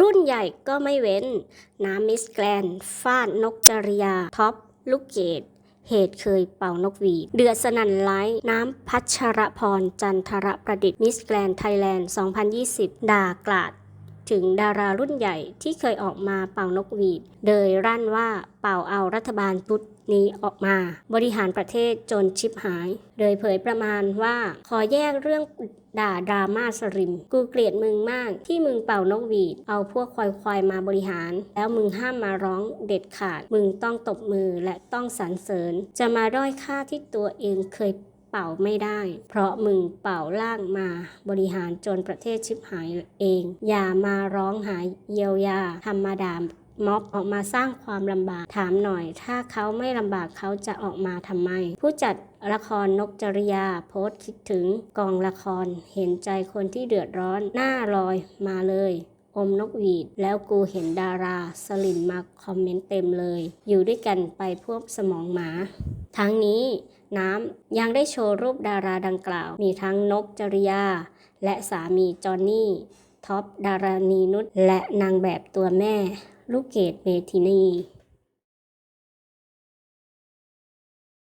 รุ่นใหญ่ก็ไม่เว้น น้ำมิสแกรนฟาดนกจริยา ท็อป ลูกเกดเหตุเคยเป่านกหวีเดือดสนั่นไล้น้ำพัชรพรจันทรประดิษฐ์มิสแกรนไทยแลนด์ 2020 ด่ากลาด ถึงดารารุ่นใหญ่ที่เคยออกมาเป่านกหวีด โดยรั่นว่าเป่าเอารัฐบาลชุดนี้ออกมา บริหารประเทศจนชิบหาย โดยเผยประมาณว่า ขอแยกเรื่องด่าดราม่าสริม กูเกลียดมึงมากที่มึงเป่านกหวีด เอาพวกควายควายๆมาบริหาร แล้วมึงห้ามมาร้องเด็ดขาด มึงต้องตบมือและต้องสรรเสริญ จะมาด้อยค่าที่ตัวเองเคย ป่าไม่ได้ เพราะมึงเป่าล่างมาบริหารจนประเทศชิบหายเอง อย่ามาร้องหาเยียวยาธรรมดาม็อบออกมาสร้างความลำบากถามหน่อย ถ้าเขาไม่ลำบากเขาจะออกมาทำไม ผู้จัดละครนกจริยาโพสต์คิดถึงกองละครเห็นใจคนที่เดือดร้อนหน้าลอยมาเลย อมนกหวีด แล้วกูเห็นดาราสลินมาคอมเมนต์เต็มเลย อยู่ด้วยกันไปพวกสมองหมา ทั้งนี้น้ำยังได้โชว์รูปดาราดังกล่าว มีทั้งนกจริยา และสามีจอห์นนี่ ท็อปดารานีนุชและนางแบบตัวแม่ ลูกเกดเมทินี